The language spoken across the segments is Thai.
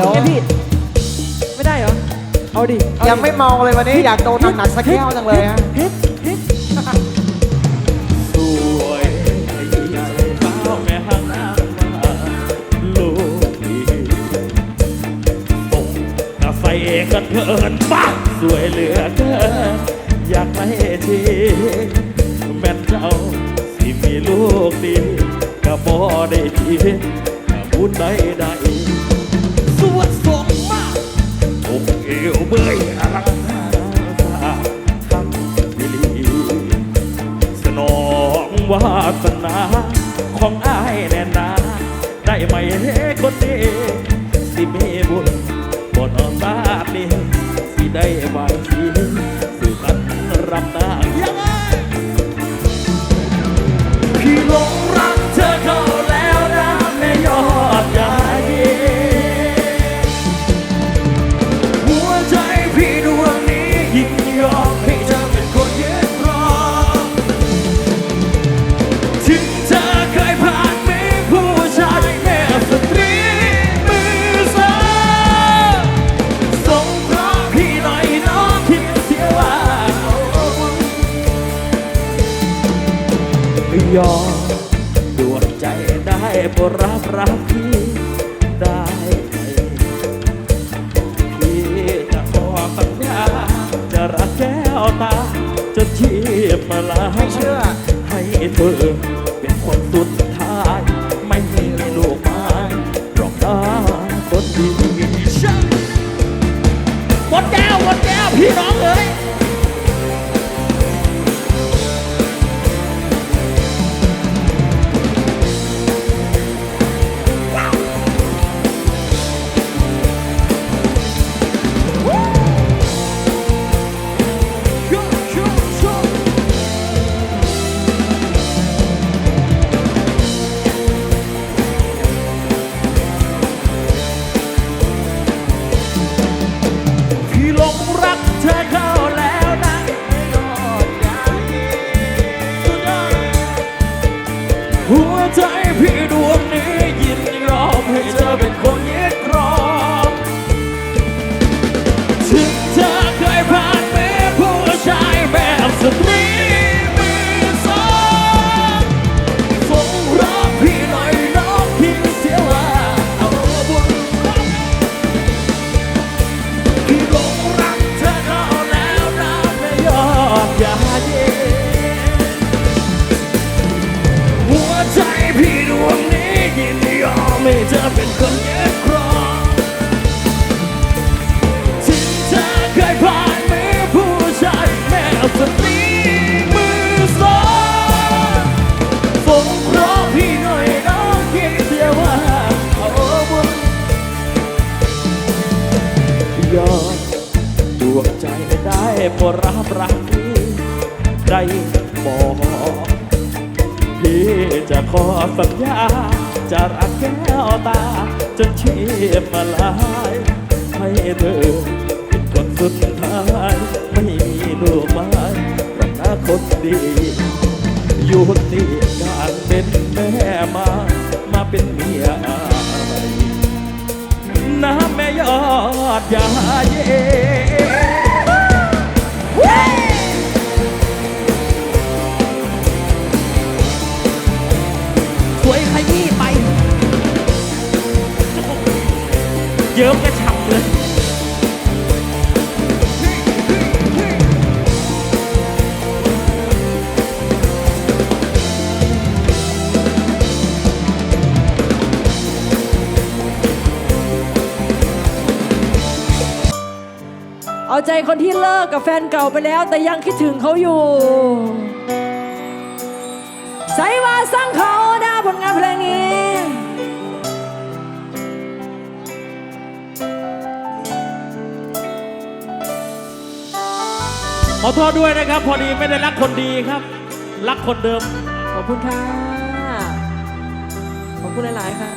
เดี๋ยวไงพี่ ไม่ได้เหรอ เอาดิเอาดิยังไม่เมาเลยวันนี้อยากโดนหนักๆสักแก้วจังเลยฮะเฮ็ดเฮ็ดสวยใจเท้าแม่ห้างน้ำมาลูกดีส่งกาแฟกันเกินบ้างสวยเหลือเกินอยากให้ทีแม่นเจ้าสิมีลูกดีก็บ่ได้ทีบุญใดใด สวดส่งมาอกเอวเบื่อยอลังสาทั้งวิลีสนองวาสนาของอายแน่นาได้ไหมคนดีสิมีบุญบนตาดีสิได้บาง ตาจนชีพมาลาไม่เชื่อ ให้เธอเป็นคนสุดท้าย ไม่มีลูกไม้หรอกนะคนดีหมดแก้วหมดแก้วพี่น้องเอ้ย ได้โปรดรับรักได้บอกพี่จะขอสัญญา จะรักแก้วตา จนชีพมาลาย ให้เธอเป็นคนสุดท้ายไม่มีลูกไม้รักนาคนดีอยู่ที่การเป็นแม่มา มาเป็นเมียอายน้ำแม่ยอดยาเย เยิ้มกระฉับเลยเอาใจคนที่เลิกกับแฟนเก่าไปแล้ว แต่ยังคิดถึงเขาอยู่ใส่วาสร้างเขานะผลงานเพลง ขอโทษด้วยนะครับ พอดีไม่ได้รักคนดีครับ รักคนเดิม ขอบคุณค่ะ ขอบคุณหลาย ๆ ค่ะ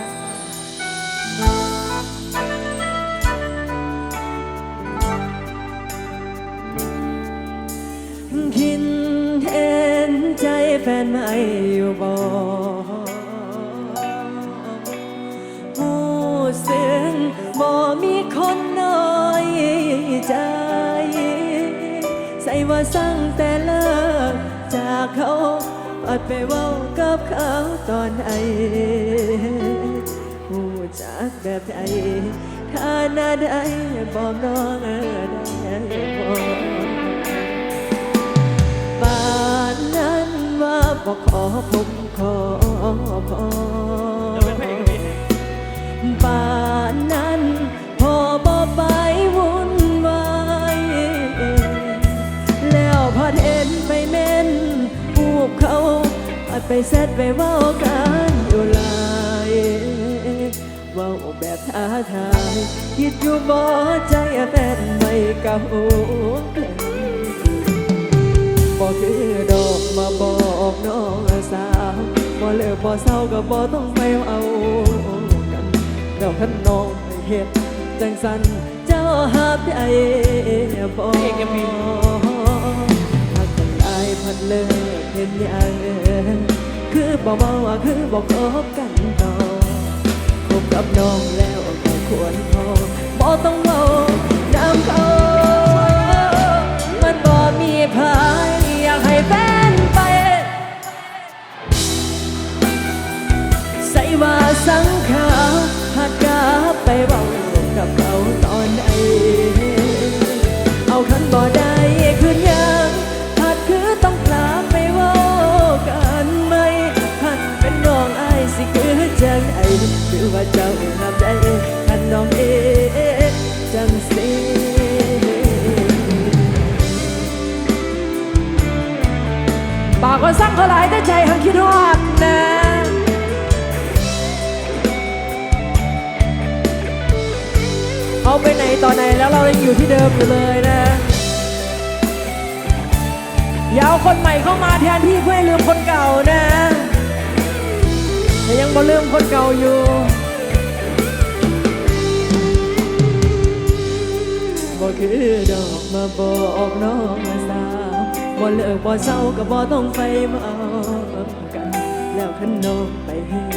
คิดเห็นใจแฟนไม่อยู่บ่หูซึ้งบ่ ว่าสั่งแต่เลิกจากเขาปัดไปเว้ากับเขาตอนไหนหูจักแบบไหนถ้าหน้าได้บอกน้องได้บอกป่านนั้นว่าบอกขอผมขอพอป่านนั้น เซตไปเว้ากันอยู่ลายเว้าแบบท้าทายคิดอยู่บ่ใจแฟนไม่เก่าบ่คือดอกมาบอกน้องสาวบ่เลิกบ่เศร้าก็บ่ต้องไปเอากันเราขันน้องไปเฮ็ดจังสันเจ้าหาใจบ่หัก ตายพัดเลิกเห็นยังคือบ่เมาว่าคือบ่คบกันต่อคบกับน้องแล้วก็ควรพอบ่ต้องเมาน้ำเขามันบ่มีพายอยากให้แฟนไป ใส่ว่าสังขาร เขาหลายแต่ใจหังคิดฮอดนะเขาไปไหนตอนไหนแล้วเรายังอยู่ที่เดิมอยู่เลยนะอย่าเอาคนใหม่เข้ามาแทนที่เพื่อให้ลืมคนเก่านะ แต่ยังบ่ลืมคนเก่าอยู่บ่คือดอกมาบอกน้องสาว บ่เลิกบ่เศร้าก็บ่ต้องไปเมากัน แล้วขันน้องไปเฮ็ด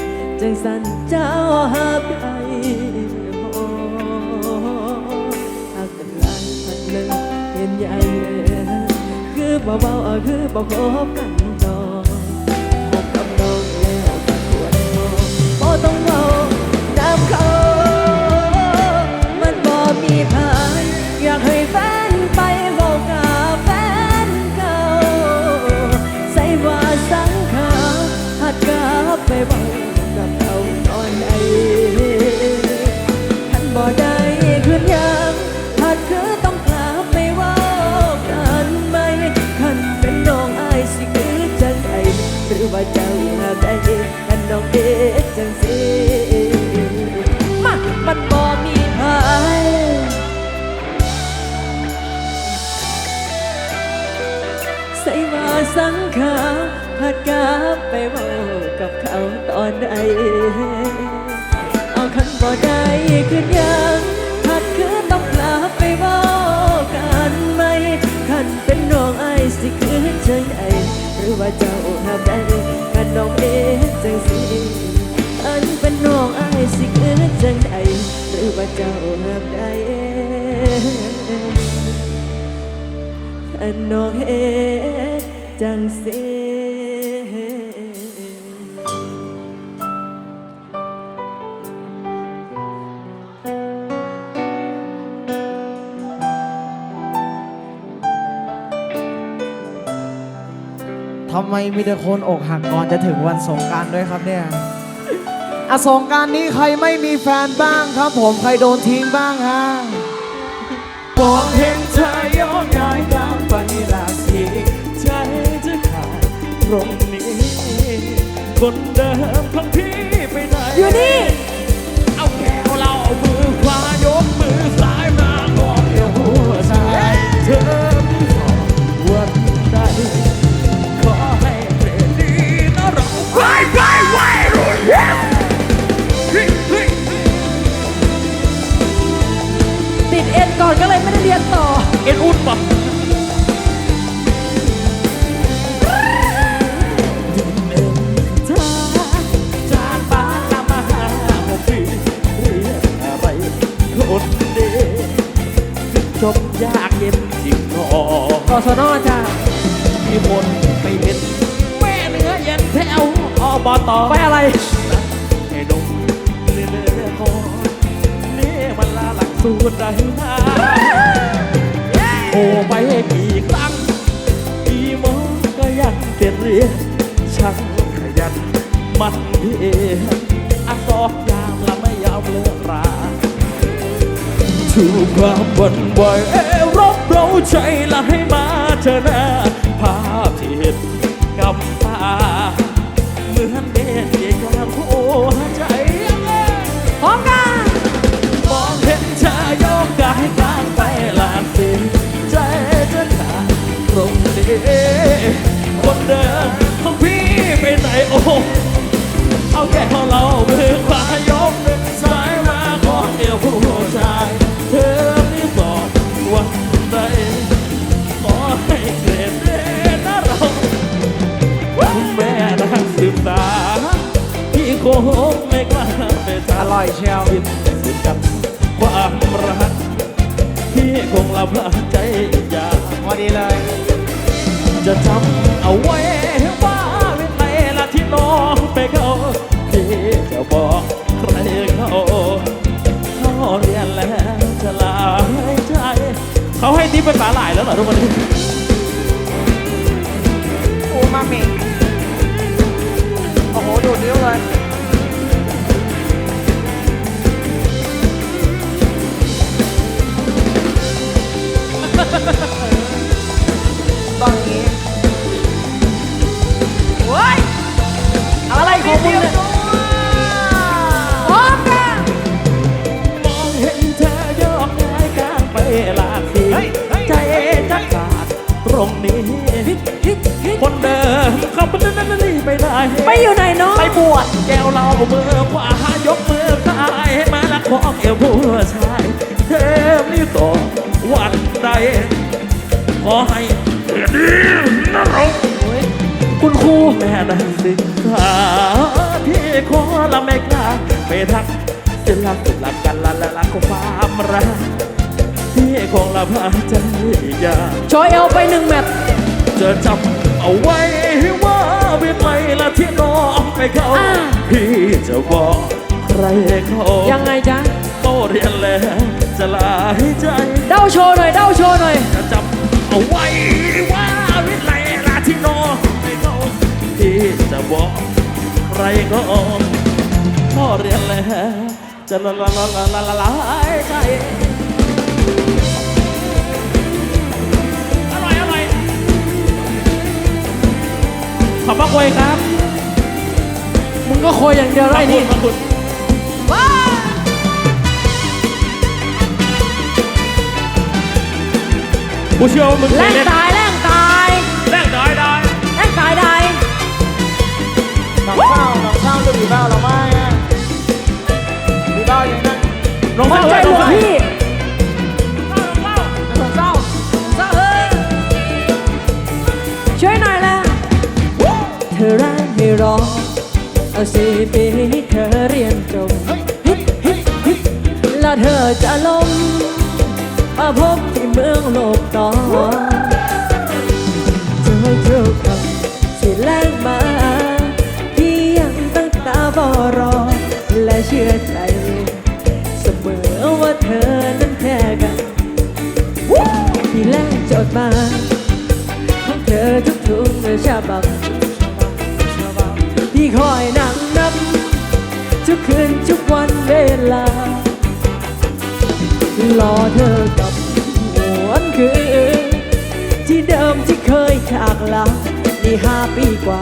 จังสันเจ้าหาไปหอหากกันหลายพันเลยเห็นใหญ่คือบ่เบาอคือบ่คบกันต่อคบกับน้องแล้วก็ควรพอบ่ต้องเมาน้ำเขา มันบ่มีพายอยากให้แฟน ลับ ไมมีแต่คนอกหักก่อนจะถึงวันสงกรารด้วยครับเนี่ยอะสงกรารนี้ใครไม่มีแฟนบ้างครับ ผมใครโดนทิ้งบ้างฮะบอกเห็นเธอย้อนย้ายตามไปหลากทีใจจะขาดตรงนี้ คนเดิมของพี่ไปไหนอยู่นี่ ไปอะไรให้นมเรื่อยๆคอยนี่มันลาหลักสูตรใดมาโทรไปกี่ครั้งกี่โมงก็ยังเต็นเรียนช่างขยันมันเพียรอักษรยามและไม่ยอมเลิกราถูกความหวันไหวเอรบเราใจละให้มาเธอหน้า ไม่กล้าไปอทำร่อยเชียวสิ้นสุดกับความรักที่คงลำบากใจอยากพอดีเลย จะจำเอาไว้ว่าเป็นไรละที่น้องไปเขาที่จะบอกใครเขาเขาเรียนแล้วจะลาให้ใจเขาให้ทิปเป็นสาหร่ายแล้วเหรอทุกคนนี้อูมามิโอ้โหดูดนิ้วเลย ตอนนี้เว้ยอะไรของมึงเนี่ยพร้อมกัน มองเห็นเธอยกย้ายกลางไปลานสีเฮ้ยเฮ้ย ใจจะขาดตรงนี้คนเดิมเขาไปนั่นนี่ไปได้ ไปอยู่ไหนเนาะไปบวชแก้วเรามือขวายกมือซ้ายให้มาละของเอวผู้ชายเทพนี่ต่อวัน ใด ขอให้เกิดดีนรกคุณครูแม่นักศึกษาที่ขอละไม่กล้าไปทักศิลปศิลปกันละละละของความรักที่คงละพาใจอยากโชว์เอลไปหนึ่งแมตช์จะจำเอาไว้ว่าวิไลละที่น้องไปเขาอ่าพี่จะบอกใครเขายังไงจ๊ะเขาเรียนแล้ว จะลาให้ใจ เด้าโชว์หน่อยเด้าโชว์หน่อย จะจำเอาไว้ว่าวิไลละที่น้องไปเขาพี่จะบอกใครเขาเขาเรียนแล้วจะละละละละละละละให้ใจอร่อยอร่อยขอบพระคุณครับ มึงก็โคยอย่างเดียวขไรอบคุนี่ณขอบคุณ กูเชื่อว่ามึงเคแรยงเล่นตายแรงตายแรกน้อยได้แรงตายได้หนังเศร้าหนังเศร้าจะมีบ้าเราไหมอะมีบ้าอย่างนั้นน้องวัเศนร้าใจเลยหลน้องวงเศร้าพี่หนังเศร้าเศร้าเฮ้ยช่วยหน่อยละเธอรักให้รอเอาสี่ปีให้เธอเรียนจบแล้วเธอจะลงมาพบที่ เมืองโลกต่อเจอเจอกับสิแลกมาที่ยังตั้งตารอรอ และเชื่อใจ เสมอว่าเธอนั้นแค่กันที่แลกจดมาของเธอทุกๆฉบับที่คอยนั่งนับ ทุกคืนทุกวันเวลารอเธอกับ คืน ที่เดิมที่เคยจากลานี่ห้าปีกว่า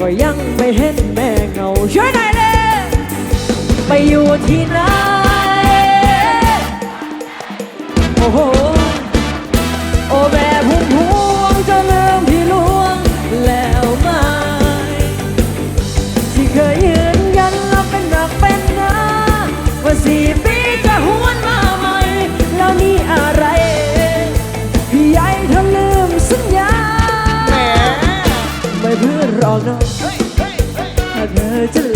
ก็ยังไม่เห็นแม่เงาช่วยหน่อยเลยไปอยู่ที่ไหนโอ้โห ถ้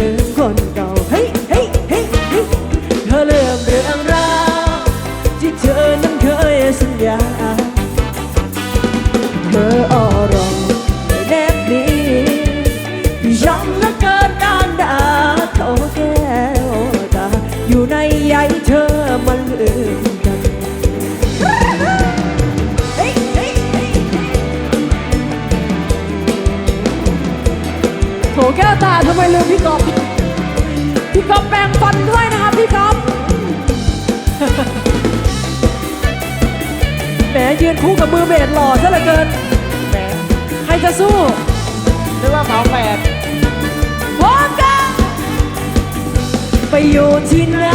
โถแก่ตาทำไมลืมพี่กอบพี่กอบแปลงฟันด้วยนะคะพี่กอบแหมยืนคู่กับมือเบสหล่อซะเหลือเกินแหมใครจะสู้นึกว่าสหมแปดพร้อมกันไปอยู่ที่ไหน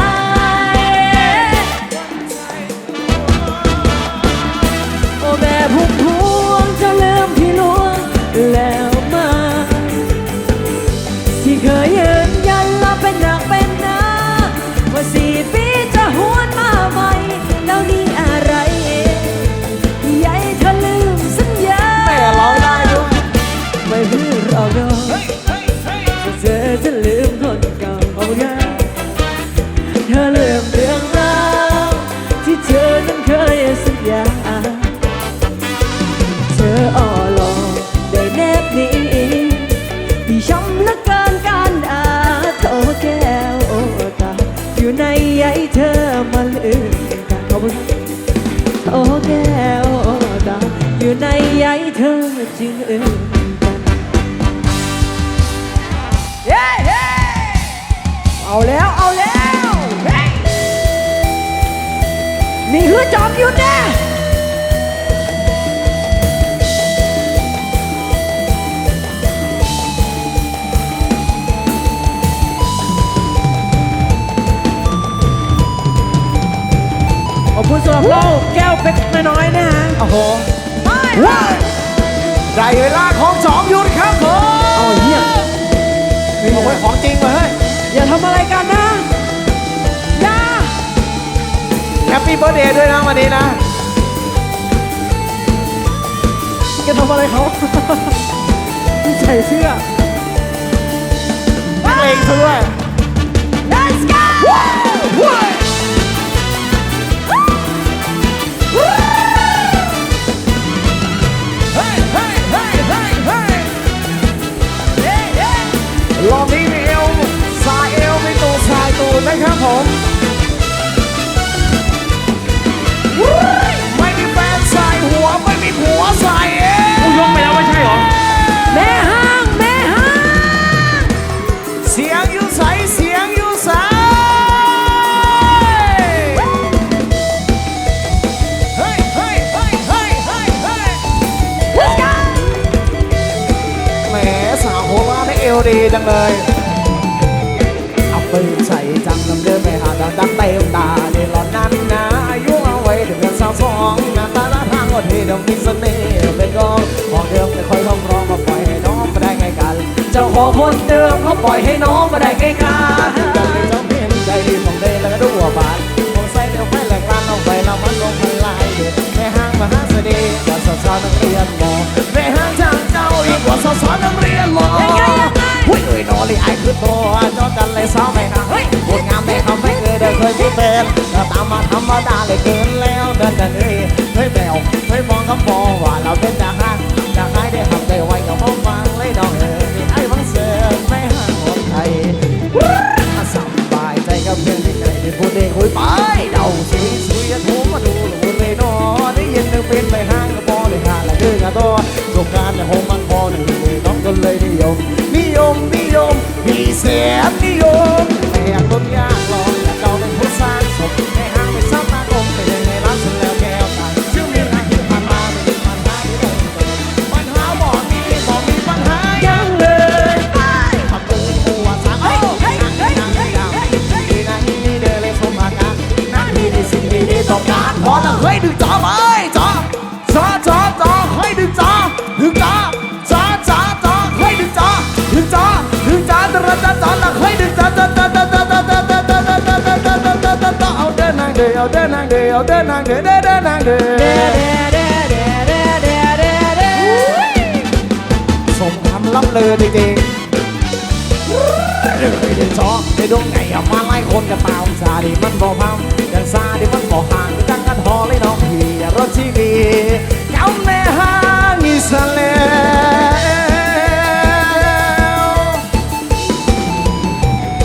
โอ้แม่พุ่มพว อลืมเรื่องราวที่เธอนั้นเคยสัญญา เธออ่อหลอกได้แนบนี้ที่ช้ำเหลือเกินการอาโตแก้วโอตาอยู่ในใยเธอมาลืมกันขอบคุณโอ้แก้วโอตาอยู่ในใยเธอจึงเอื่นเอาแล้ว เอาแล้ว นี่คือจอมยุทธแน่ขอบคุณสำหรับเหล้าแก้วเป็กน้อยๆนะฮะโอ้โหว้ายได้เวลาของจอมยุทธครับผมเอาเหี้ยมีบอกว่าของจริงเลยเฮ้ยอย่าทำอะไรกันนะ ปปี้เบิร์ดเดย์ด้วยนะวันนี้นะแกทำอะไรเขาใส่เสื้อนักเลงซะด้วย Let's go เฮ้ยเฮ้ยเฮ้ยเฮ้ยเฮ้ยรอบนี้มีเอวสายเอวมีตูดสายตูดนะครับผมไม่ จังเลยเอาปืนใส่จังลำเดินไปหาดังดังเต็มตาเดี๋ยวหลอนนั้นนะอายุเอาไว้ถึงกันสาวสองหน้าตาหน้าทางก็ดีเดี๋ยวมีเสน่ห์เป็นกองของเดิมไม่ค่อยต้องร้องมาปล่อยให้น้องมาได้ไงกัน เจ้าของคนเดิมเขาปล่อยให้น้องมาได้ไงกันกันเลยจ้าเพียงใจของเดนแล้วก็ดูว่าบาดของใส่เดียวไฟแหลกลานลงไปแล้วมันลงพันลายเด็ดแม่ห้างมหาเสน่ห์กว่สาวๆนักเรียนมอแม่ห้างทางเจ้าอีกกว่าสาวๆนักเรียนมอ ได้เกินแล้วดันดัน ดึงจอไปจอจอจอจอเฮ้ดึงจอดึงจอจอจอจอเฮ้ดึงจอดึงจอดึงจอตระจอจอละเฮ้ยดึงจอจอจอจอจอจอจอจอจอจอจอจอจอจอจอเอาเดินนางเดียวเอาเดินนางเดียวเอาเดินนางเดียวเดินเดินนางเดียวสมคำล่ำลือจริงๆเดินจอในดวงไงเอามาไล่คนกันตาซาดิมันบ่พังอย่างซาดิมันบ่ห่างกันหอ ลยน้องพี่รถที่มีกำเนห้างอิสเล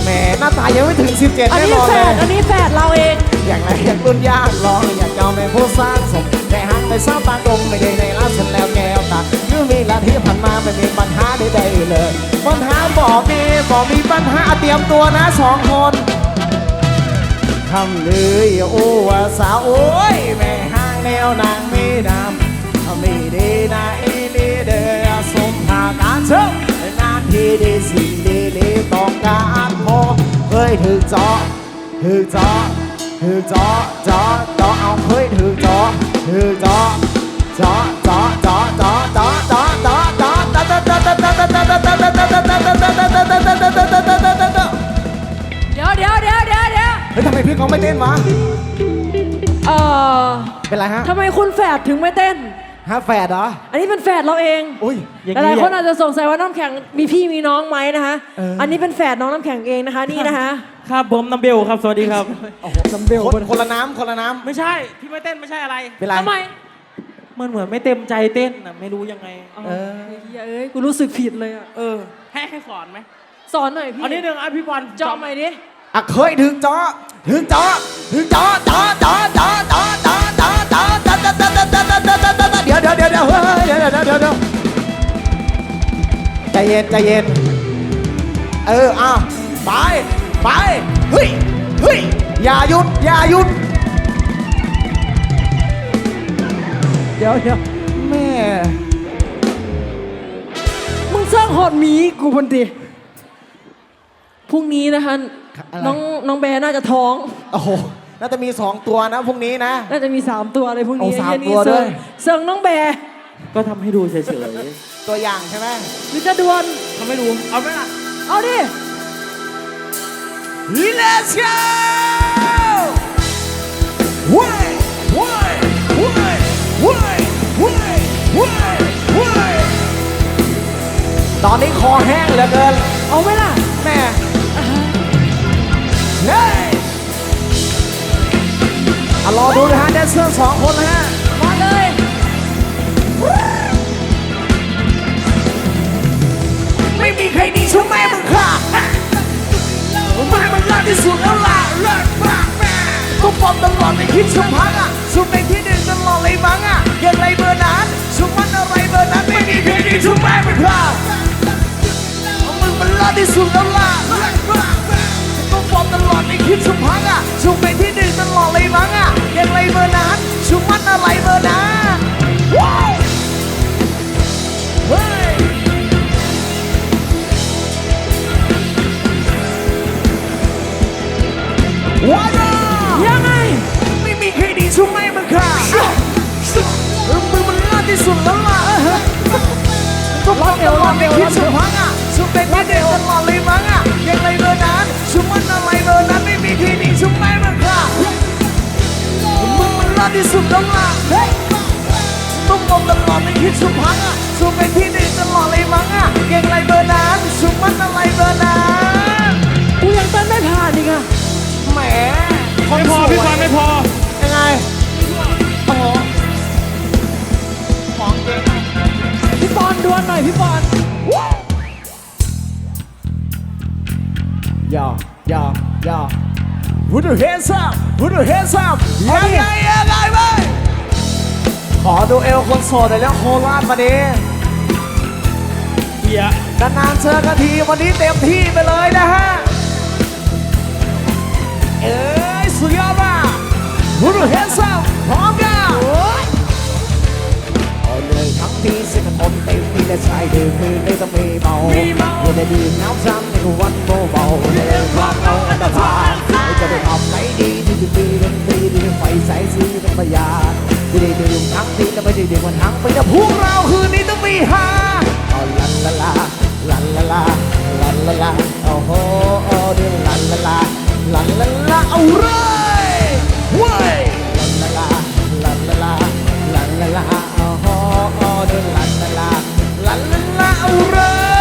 แหมหน้าตายังไม่ถึง 17อันแน่นี้นอนแฝดอันนี้แฝดเราเอง อย่างไรอยากรุ่นยากลอง อยากเจ้าแม่ผู้สร้างสมแต่หันไปสร้างตาตรงไม่ได้ในร้านฉันแล้วแก้วตาหรือมีลาที่ผ่านมาไม่มีปัญหาใดๆเลย ปัญหาบ่มีบ่มีปัญหาเตรียมตัวนะสองคน คำเลยโอ้ว่าสาวโอ้ยแม่ห้างแนวนางมีน้ำมีดีนาอีลีเดอสมภาการเชิงนานที่ดีสิ่งดีดีต้องการพอเคยถือจอถือจอถือจอจอจอเอาเคยถือจอถือจอจอจอ เฮ้ยทำไมพี่เขาไม่เต้นวะ เอ่อเป็นไรฮะทำไมคุณแฝดถึงไม่เต้น ฮะแฝดเหรอ อันนี้เป็นแฝดเราเองอุ้ยอย่างหนี้ลายๆคนอาจจะสงสัยว่าน้ำแข็งมีพี่มีน้องไหมนะคะเอออัอันนี้เป็นแฝดน้องน้ำแข็งเองนะคะนี่นะคะ ครับผมน้ำเบลครับ สวัสดีครับโอ้โหซัมเบลคนคนละน้ำคนละน้ไม่ใช่ที่ไม่เต้นไม่ใช่อะไรำเป็นไรทำไมมันเหมือนไม่เต็มใจเต้นนะไม่รู้ยังไง เออไอ้เหี้ยเอ้ยกูรู้สึกผิดเลยอะเออให้ให้สอนไหมสอนหน่อยพี่เอานิดนึงอะพี่บอลเจาะใหม่ดิ อะเคยถึงจอถึงจอถึงจอจอจอจอจอจอจอจอจอจอจอจอจอจอจอจอจอจอเดี๋ยวเดี๋ยวเดี๋ยวเดี๋ยวเฮ้ยเดี๋ยวเดี๋ยวเดี๋ยวเดี๋ยวใจเย็นใจเย็นเอออะไปไปเฮ้ยเฮ้ยอย่าหยุดอย่าหยุดเดี๋ยวเดี๋ยวแม่มึงสร้างหอดหมีกูพันที พรุ่งนี้นะคะน้องน้องแบร์น่าจะท้อง โอ้โห น่าจะมีสองตัวนะพรุ่งนี้นะ น่าจะมี 3 ตัวเลยพรุ่งนี้เอาสามไอ้เหี้ตัวเซิด้งวยเซิงน้องแบร์ก็ทำให้ดูเฉยตัวอย่างใช่ไหมหรือจะดวลๆทำให้ดู เอาไหมล่ะ เอาดิ Let's go เว้ยเว้ยเว้ยเว้ยเว้ยเว้ยเว้ยตอนนี้คอแห้งเหลือเกินเอาไหมล่ะแม่ เฮ้ยอะรอดูนะฮะแดนเซอร์สองคนนะฮะ มาเลยไม่มีใครดีเท่าแม่มึงค่ะแม่มันรักที่สุดแล้วล่ะเลิศมากแม่ก็ปลอมตลอดไม่คิดสัมพังอะสุดในที่หนึ่งตลอดเลยมั้งอะอย่างไรเบอร์นั้นสุมันอะไรเบอร์นั้นไม่มีใครดีเท่าแม่มึงค่ะมึงมันรักที่สุดแล้วล่ะ ไม่คิดสัมพังอะสุดในที่หนึ่งตลอดเลยมั้งอะย่างไรเบอร์นั้นสุมันอะไรเบอร์นั้นว้าวเฮ้ยว้าวยังไงไม่มีใครดีสู้ไม่มันค่ะเออมึงมันล่าที่สุดแล้วล่ะก็พักเอวรอไม่คิดสุดพังอะสุดเป็นที่เดียวตลอดเลยมั้งอะยังไรเบอร์นั้นสุดมันอะไรเบอร์นั้น ไม่มีใครดีสู้ไม่มันค่ะมึงมันล่าที่สุดแล้วล่ะต้องมองตลอดไม่คิดสุพังอะสุดเป็นที่เดียวตลอดเลยมั้งอะยังไรเบอร์นั้นสุดมันอะไรเบอร์นั้นกูยังเต้นไม่ผ่านอีกอะแหมไม่พอพี่บอลไม่พอยังไงโอ้โหของจริงพี่ปอนดวลหน่อยพี่ปอนย่อย่อย่อ Put your hands up Put your hands up ยังไงยังไงไปขอดูเอลคนโสดหน่อยแล้วโคราชมาดิเฮียนานๆเจอกันทีวันนี้เต็มที่ไปเลยนะฮะ เอ้ยสุดยอดมาก Put your hands up พร้อมกันโอ้เลยทั้งทีสิบคนเต็มที่และชายดื่มคืนได้ต้องมีเมามีเมาอย่าได้ดื่มน้ำซ้ำในวันเบาๆ สีเป็นประหยัดที่ได้ดื่มทั้งทีและไม่ได้ดื่มวันทั้งไปแต่พวกเราคืนนี้ต้องมีฮาเอาลันลาลาลันลาลาลันลาลาโอ้โหโอ้ดิลันลาลาลันลาลาเอาเลยเว้ยลันลาลาลันลาลาลันลาลาโอ้โหโอ้ดิลันลาลาลันลาลาเอาเลย